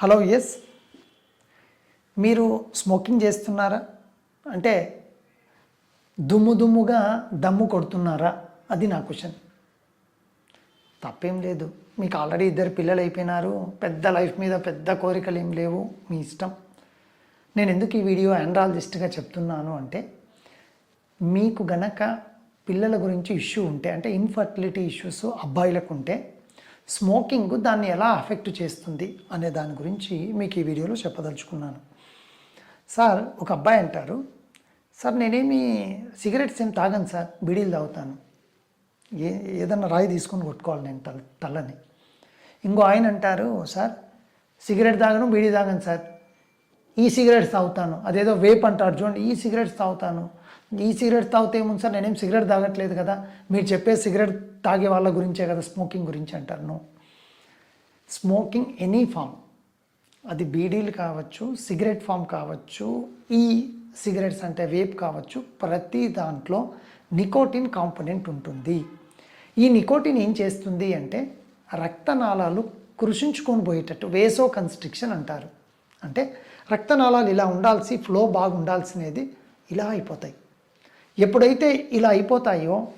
Hello yes మీరు smoking చేస్తున్నారా? అంటే దుమ్ము దుమ్ముగా దమ్ము కొడుతున్నారా? అది నా క్వశ్చన్. తప్పేం లేదు. మీకు ఆల్రెడీ ఇద్దరు పిల్లలు అయిపోయినారు. పెద్ద లైఫ్ మీద పెద్ద కోరికలు ఏం లేవు. మీ ఇష్టం. నేను ఎందుకు ఈ వీడియో ఆండ్రాలజిస్ట్గా చెప్తున్నాను అంటే మీకు గనక పిల్లల గురించి ఇష్యూ ఉంటే అంటే ఇన్ఫర్టిలిటీ ఇష్యూస్ అబ్బాయిలకు ఉంటే స్మోకింగ్ దాన్ని ఎలా అఫెక్ట్ చేస్తుంది అనే దాని గురించి మీకు ఈ వీడియోలో చెప్పదలుచుకున్నాను. సార్ ఒక అబ్బాయి అంటారు సార్ నేనేమి సిగరెట్స్ ఏం తాగను సార్ బీడీలు తాగుతాను. ఏ ఏదన్నా రాయి తీసుకొని కొట్టుకోవాలి నేను తల తలని. ఇంకో ఆయన అంటారు సార్ సిగరెట్ తాగను బీడీ తాగను సార్. ఈ సిగరెట్స్ తాగుతాను. అదేదో వేప్ అంటారు చూడండి ఈ సిగరెట్స్ తాగుతాను. ఈ సిగరెట్ తాగితే ఏముంది సార్ నేనేం సిగరెట్ తాగట్లేదు కదా. మీరు చెప్పే సిగరెట్ తాగే వాళ్ళ గురించే కదా స్మోకింగ్ గురించి అంటారు నో. Smoking any form. అది బీడీలు కావచ్చు సిగరెట్ ఫామ్ కావచ్చు ఈ సిగరెట్స్ అంటే వేప్ కావచ్చు ప్రతి దాంట్లో నికోటిన్ కాంపోనెంట్ ఉంటుంది. ఈ నికోటిన్ ఏం చేస్తుంది అంటే రక్తనాళాలు కృషించుకొని పోయేటట్టు వేసో కన్స్ట్రిక్షన్ అంటారు. అంటే రక్తనాళాలు ఇలా ఉండాల్సి ఫ్లో బాగుండాల్సినది ఇలా అయిపోతాయి. ఎప్పుడైతే ఇలా అయిపోతాయో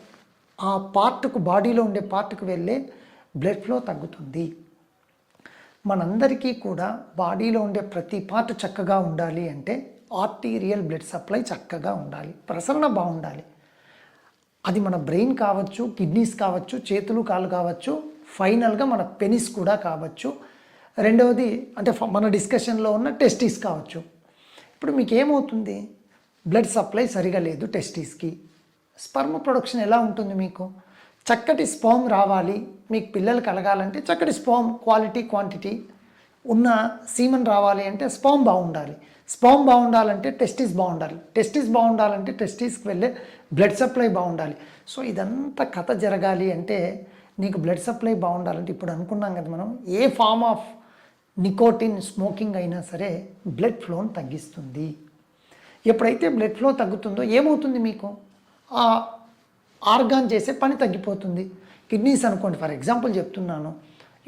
ఆ పార్ట్కు బాడీలో ఉండే పార్ట్కు వెళ్ళే బ్లడ్ ఫ్లో తగ్గుతుంది. మనందరికీ కూడా బాడీలో ఉండే ప్రతి పార్ట్ చక్కగా ఉండాలి అంటే ఆర్టీరియల్ బ్లడ్ సప్లై చక్కగా ఉండాలి. ప్రసరణ బాగుండాలి. అది మన బ్రెయిన్ కావచ్చు కిడ్నీస్ కావచ్చు చేతులు కాళ్ళు కావచ్చు ఫైనల్గా మన పెనిస్ కూడా కావచ్చు. రెండవది అంటే మన డిస్కషన్లో ఉన్న టెస్టీస్ కావచ్చు. ఇప్పుడు మీకు ఏమవుతుంది బ్లడ్ సప్లై సరిగా లేదు టెస్టీస్కి స్పర్మ్ ప్రొడక్షన్ ఎలా ఉంటుంది మీకు? చక్కటి స్పోమ్ రావాలి మీకు పిల్లలు కలగాలంటే చక్కటి స్పోమ్ క్వాలిటీ క్వాంటిటీ ఉన్న సీమన్ రావాలి అంటే స్పామ్ బాగుండాలి. స్పోమ్ బాగుండాలంటే టెస్టిస్ బాగుండాలి. టెస్టిస్ బాగుండాలంటే టెస్టిస్కి వెళ్ళే బ్లడ్ సప్లై బాగుండాలి. సో ఇదంతా కథ జరగాలి అంటే నీకు బ్లడ్ సప్లై బాగుండాలంటే ఇప్పుడు అనుకున్నాం కదా మనం a form of nicotine smoking అయినా సరే బ్లడ్ ఫ్లోని తగ్గిస్తుంది. ఎప్పుడైతే బ్లడ్ ఫ్లో తగ్గుతుందో ఏమవుతుంది మీకు? ఆ ఆర్గాన్ చేసే పని తగ్గిపోతుంది. కిడ్నీస్ అనుకోండి ఫర్ ఎగ్జాంపుల్ చెప్తున్నాను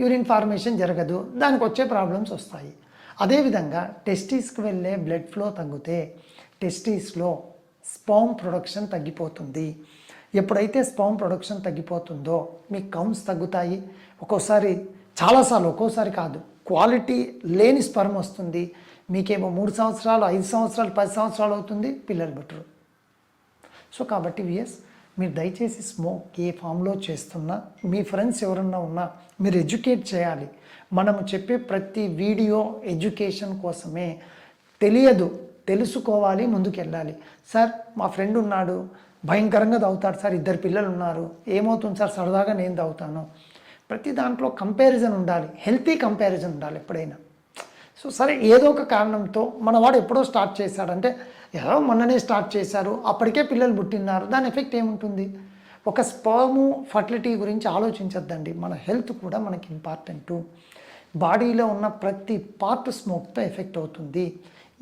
యూరిన్ ఫార్మేషన్ జరగదు దానికి వచ్చే ప్రాబ్లమ్స్ వస్తాయి. అదేవిధంగా టెస్టీస్కి వెళ్ళే బ్లడ్ ఫ్లో తగ్గితే టెస్టీస్లో స్పామ్ ప్రొడక్షన్ తగ్గిపోతుంది. ఎప్పుడైతే స్పామ్ ప్రొడక్షన్ తగ్గిపోతుందో మీ కౌన్స్ తగ్గుతాయి. ఒక్కోసారి చాలాసార్లు ఒక్కోసారి కాదు క్వాలిటీ లేని స్పర్మ్ వస్తుంది. మీకేమో మూడు సంవత్సరాలు ఐదు సంవత్సరాలు పది సంవత్సరాలు అవుతుంది పిల్లలు బట్టరు సో కాబట్టి విఎస్ మీరు దయచేసి స్మోక్ ఏ ఫామ్లో చేస్తున్నా మీ ఫ్రెండ్స్ ఎవరన్నా ఉన్నా మీరు ఎడ్యుకేట్ చేయాలి. మనము చెప్పే ప్రతి వీడియో ఎడ్యుకేషన్ కోసమే. తెలియదు తెలుసుకోవాలి ముందుకు వెళ్ళాలి సార్ మా ఫ్రెండ్ ఉన్నాడు భయంకరంగా తాగుతాడు సార్ ఇద్దరు పిల్లలు ఉన్నారు. ఏమవుతుంది సార్? సరదాగా నేను తాగుతాను ప్రతి దాంట్లో కంపారిజన్ ఉండాలి హెల్తీ కంపారిజన్ ఉండాలి ఎప్పుడైనా. సో సరే ఏదో ఒక కారణంతో మనవాడు ఎప్పుడో స్టార్ట్ చేశాడంటే ఎలా మొన్ననే స్టార్ట్ చేశారు అప్పటికే పిల్లలు పుట్టినారు దాని ఎఫెక్ట్ ఏముంటుంది? ఒక స్పర్ము ఫర్టిలిటీ గురించి ఆలోచించద్దండి. మన హెల్త్ కూడా మనకి ఇంపార్టెంటు. బాడీలో ఉన్న ప్రతి పార్ట్ స్మోక్తో ఎఫెక్ట్ అవుతుంది.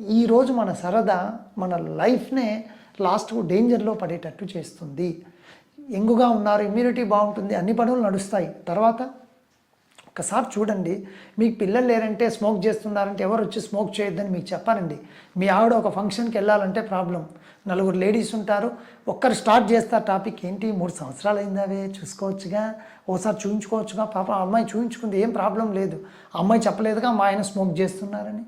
ఈరోజు మన సరదా మన లైఫ్నే లాస్ట్ డేంజర్లో పడేటట్టు చేస్తుంది. ఎంగుగా ఉన్నారు ఇమ్యూనిటీ బాగుంటుంది అన్ని పనులు నడుస్తాయి. తర్వాత? ఒకసారి చూడండి. మీకు పిల్లలు లేరంటే స్మోక్ చేస్తున్నారంటే ఎవరు వచ్చి స్మోక్ చేయొద్దని మీకు చెప్పానండి మీ ఆవిడ ఒక ఫంక్షన్కి వెళ్ళాలంటే ప్రాబ్లం. నలుగురు లేడీస్ ఉంటారు. ఒక్కరు స్టార్ట్ చేస్తారు టాపిక్ ఏంటి? మూడు సంవత్సరాలు అయిందావే చూసుకోవచ్చుగా. ఓసారి చూయించుకోవచ్చుగా. పాప అమ్మాయి చూయించుకుంది ఏం ప్రాబ్లం లేదు. అమ్మాయి చెప్పలేదుగా మా ఆయన స్మోక్ చేస్తున్నారని.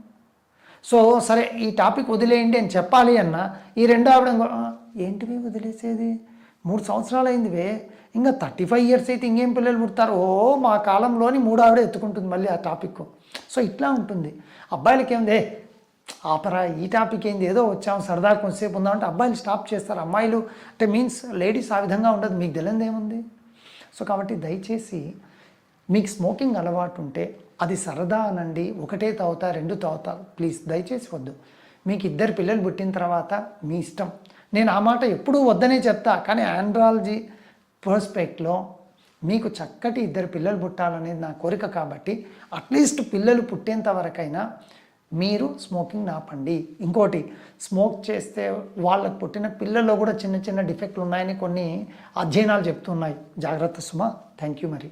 సో సరే ఈ టాపిక్ వదిలేయండి అని చెప్పాలి అన్న ఈ రెండో ఆవిడ ఏంటివి వదిలేసేది? మూడు సంవత్సరాలు అయిందివే. ఇంకా థర్టీ ఫైవ్ ఇయర్స్ అయితే ఇంకేం పిల్లలు పుడతారు? ఓ మా కాలంలోని మూడు ఆవిడ ఎత్తుకుంటుంది మళ్ళీ ఆ టాపిక్ సో ఇట్లా ఉంటుంది. అబ్బాయిలకి ఆపరా ఈ టాపిక్ ఏంది? ఏదో వచ్చాం సరదా కొంతసేపు ఉందామంటే అబ్బాయిలు స్టాప్ చేస్తారు. అమ్మాయిలు అంటే మీన్స్ లేడీస్ ఆ విధంగా ఉండదు. మీకు తెలియదు ఏముంది? సో కాబట్టి దయచేసి మీకు స్మోకింగ్ అలవాటు ఉంటే అది సరదా అనండి. ఒకటే తాగుతా రెండు తాగుతా. ప్లీజ్ దయచేసి వద్దు. మీకు ఇద్దరు పిల్లలు పుట్టిన తర్వాత మీ ఇష్టం. నేను ఆ మాట ఎప్పుడూ వద్దనే చెప్తా. కానీ ఆండ్రాలజీ పర్స్పెక్ట్లో మీకు చక్కటి ఇద్దరు పిల్లలు పుట్టాలనేది నా కోరిక కాబట్టి అట్లీస్ట్ పిల్లలు పుట్టేంత వరకైనా మీరు స్మోకింగ్ ఆపండి ఇంకోటి స్మోక్ చేస్తే వాళ్ళకు పుట్టిన పిల్లల్లో కూడా చిన్న చిన్న డిఫెక్ట్లు ఉన్నాయని కొన్ని అధ్యయనాలు చెప్తున్నాయి జాగ్రత్త సుమా థ్యాంక్ యూ మరి.